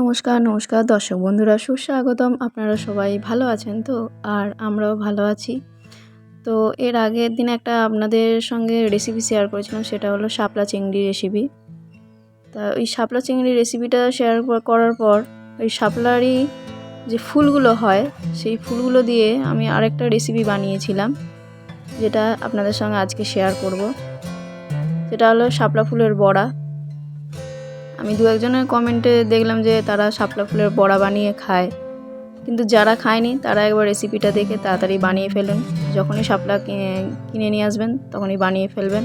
নমস্কার নমস্কার। দর্শক বন্ধুরা, সুস্বাগতম। আপনারা সবাই ভালো আছেন তো? আর আমরাও ভালো আছি। তো এর আগের দিন একটা আপনাদের সঙ্গে রেসিপি শেয়ার করেছিলাম, সেটা হলো শাপলা চিংড়ি রেসিপি তা ওই শাপলা চিংড়ি রেসিপিটা শেয়ার করার পর ওই শাপলারই যে ফুলগুলো হয়, সেই ফুলগুলো দিয়ে আমি আরেকটা রেসিপি বানিয়েছিলাম, যেটা আপনাদের সঙ্গে আজকে শেয়ার করব। সেটা হলো শাপলা ফুলের বড়া। আমি দু একজনের কমেন্টে দেখলাম যে তারা শাপলা ফুলের বড়া বানিয়ে খায়। কিন্তু যারা খায়নি, তারা একবার রেসিপিটা দেখে তাড়াতাড়ি বানিয়ে ফেলুন। যখনই শাপলা কিনে নিয়ে আসবেন, তখনই বানিয়ে ফেলবেন।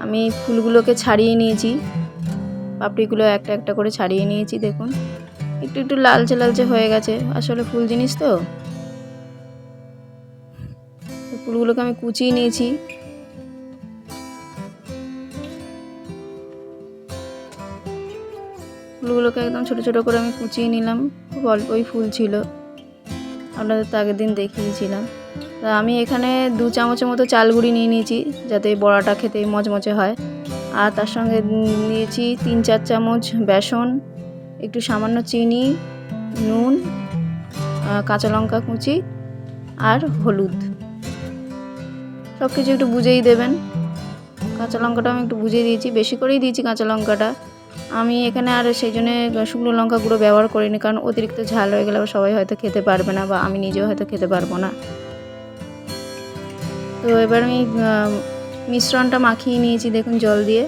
আমি ফুলগুলোকে ছাড়িয়ে নিয়েছি। পাপড়িগুলো একটা একটা করে ছাড়িয়ে নিয়েছি, দেখুন। একটু একটু লালচে লালচে হয়ে গেছে। আসলে ফুল জিনিস তো। ফুলগুলোকে আমি কুচিয়ে নিয়েছি। ফুলগুলোকে একদম ছোট ছোট করে আমি কুচিয়ে নিলাম। খুব অল্পই ফুল ছিল। আপনাদের তো আগের দিন দেখিয়েছিলাম। তা আমি এখানে দু চামচের মতো চাল গুঁড়ি নিয়ে নিয়েছি, যাতে বড়াটা খেতে মচমচে হয়। আর তার সঙ্গে নিয়েছি তিন চার চামচ বেসন, একটু সামান্য চিনি, নুন কাঁচা লঙ্কা কুচি আর হলুদ। সব কিছু একটু বুঝেই দেবেন। কাঁচা লঙ্কাটা আমি একটু বুঝিয়ে দিয়েছি। বেশি করেই দিয়েছি কাঁচা লঙ্কাটা। আমি এখানে আর সেই জন্যে শুকনো লঙ্কা গুঁড়ো ব্যবহার করিনি, কারণ অতিরিক্ত ঝাল হয়ে গেলে সবাই হয়তো খেতে পারবে না বা আমি নিজেও হয়তো খেতে পারব না। তো এবার আমি মিশ্রণটা মাখিয়ে নিয়েছি, দেখুন জল দিয়ে।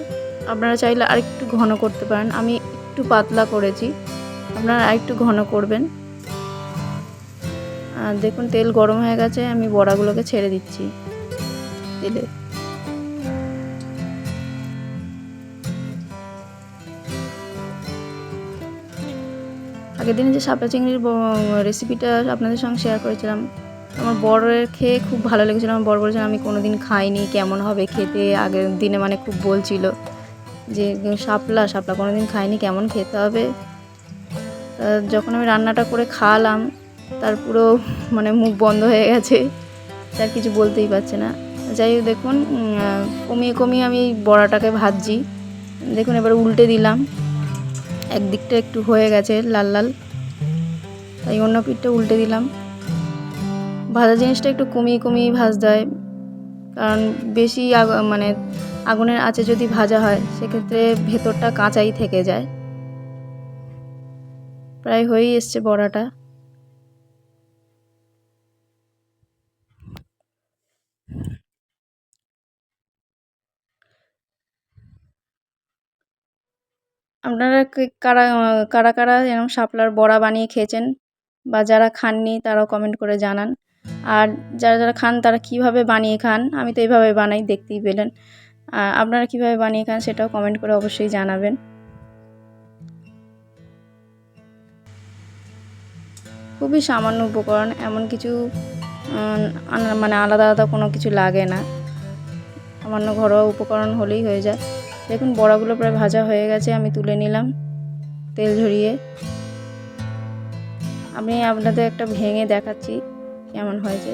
আপনারা চাইলে আরেকটু ঘন করতে পারেন। আমি একটু পাতলা করেছি। আপনারা আরেকটু ঘন করবেন। আর দেখুন তেল গরম হয়ে গেছে, আমি বড়াগুলোকে ছেড়ে দিচ্ছি। তেলে। আগের দিনে যে শাপলা চিংড়ির রেসিপিটা আপনাদের সঙ্গে শেয়ার করেছিলাম, আমার বড়ের খেয়ে খুব ভালো লেগেছিলো। আমার বড় বলেছিলাম আমি কোনো দিন খাইনি, কেমন হবে খেতে? আগের দিনে মানে খুব বলছিল যে শাপলা শাপলা কোনো দিন খাইনি, কেমন খেতে হবে? যখন আমি রান্নাটা করে খাওয়ালাম, তার পুরো মানে মুখ বন্ধ হয়ে গেছে তার কিছু বলতেই পারছে না। যাই হোক, দেখুন কমিয়ে কমিয়ে আমি বড়াটাকে ভাজছি। দেখুন, এবার উল্টে দিলাম। একদিকটা একটু হয়ে গেছে লাল লাল। তাই অন্য পিঠটা উল্টে দিলাম। ভাজা জিনিসটা একটু কমিয়ে কমিয়ে ভাজতে হয়। কারণ বেশি মানে আগুনের আঁচে যদি ভাজা হয়, সেক্ষেত্রে ভেতরটা কাঁচাই থেকে যায়। প্রায় হয়েই এসছে বড়াটা। আপনারা কারা কারা কারা এরকম শাপলার বড়া বানিয়ে খেয়েছেন? বা যারা খাননি, তারাও কমেন্ট করে জানান। আর যারা যারা খান, তারা কীভাবে বানিয়ে খান? আমি তো এইভাবে বানাই, দেখতেই পেলেন। আপনারা কীভাবে বানিয়ে খান, সেটাও কমেন্ট করে অবশ্যই জানাবেন। খুবই সামান্য উপকরণ, এমন কিছু মানে আলাদা আলাদা কোনো কিছু লাগে না। সামান্য ঘরোয়া উপকরণ হলেই হয়ে যায়। দেখুন, বড়াগুলো প্রায় ভাজা হয়ে গেছে, আমি তুলে নিলাম তেল ঝরিয়ে। আমি আপনাদের একটা ভেঙে দেখাচ্ছি কেমন হয়েছে।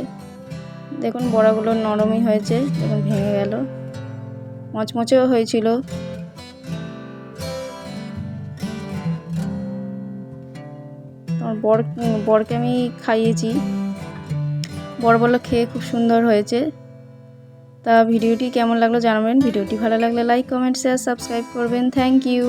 দেখুন, বড়াগুলো নরমই হয়েছে, দেখুন, ভেঙে গেল। মচমচেও হয়েছিল। তোমার বর, বরকে আমি খাইয়েছি। বড় বড় খেয়ে খুব সুন্দর হয়েছে। তা ভিডিওটি কেমন লাগল জানাবেন। ভিডিওটি ভালো লাগলে লাইক কমেন্ট শেয়ার সাবস্ক্রাইব করবেন। Thank you